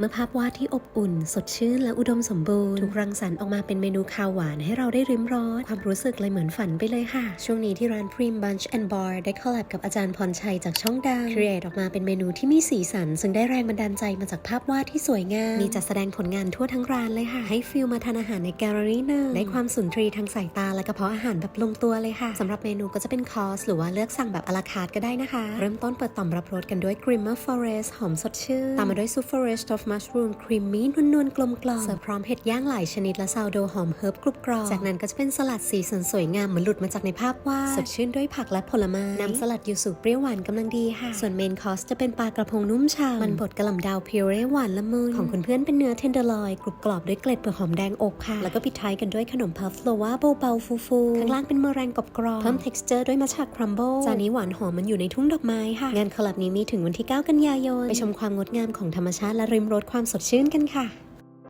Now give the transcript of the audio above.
เมื่อภาพวาดที่อบอุ่น สดชื่นและอุดมสมบูรณ์ถูกรังสรรค์ออกมาเป็นเมนูคาวหวานให้เราได้ริมรสความรู้สึกเลยเหมือนฝันไปเลยค่ะ ช่วงนี้ที่ร้าน Prim Bunch and Bar ได้คอลแลบกับอาจารย์พรชัยจากช่องดังครีเอทออกมาเป็นเมนูที่มีสีสัน ซึ่งได้แรงบันดาลใจมาจากภาพวาดที่สวยงามมีจัดแสดงผลงานทั่วทั้งร้านเลยค่ะ ให้ฟิลมาทานอาหารในแกลเลอรี่หนึ่งได้ความสุนทรีทางสายตาและกระเพาะอาหารแบบลงตัวเลยค่ะสำหรับเมนูก็จะเป็นคอร์สหรือว่าเลือกสั่งแบบอลาคาร์ทก็ได้นะคะ เริ่มต้นเปิดต่อมรับรสกันด้วย Grimmer Forest หอมสดชื่นตามมาด้วย Soup Forest of Mushroom ครีมมี่นวลๆกลมกล่อมเสิร์ฟพร้อมเห็ดย่างหลายชนิดและซาวโดหอมเฮิร์บกรุบกรอบ จากนั้นก็จะเป็นสลัดสีสันสวยงามเหมือนหลุดมาจากในภาพวาดสดชื่นด้วยผักและผลไม้น้ำสลัดยูสุเปรี้ยวหวานกำลังดีค่ะ ส่วนเมนคอร์สจะเป็นปลากระพงนุ่มชามันบดกระหล่ำดาวพิวเร่หวานละมุนของคุณเพื่อนเป็นเนื้อเทนเดอร์ลอยกรุบกรอบด้วยเกล็ดเปลือกหอมแดงอบค่ะ แล้วก็ปิดท้ายกันด้วยขนมพัฟโลวาเบาๆฟูๆข้างล่างเป็นเมอแรงกรอบกรอบเพิ่ม texture ด้วยมัชชาครัมเบิลจานนี้หวานหอมมันอยู่ในทุ่งดอกไม้ค่ะงานคอลแลบนี้มีถึงวันที่ 9 กันยายนไปชมความงดงามของธรรมชาติและริมรสความสดชื่นกันค่ะ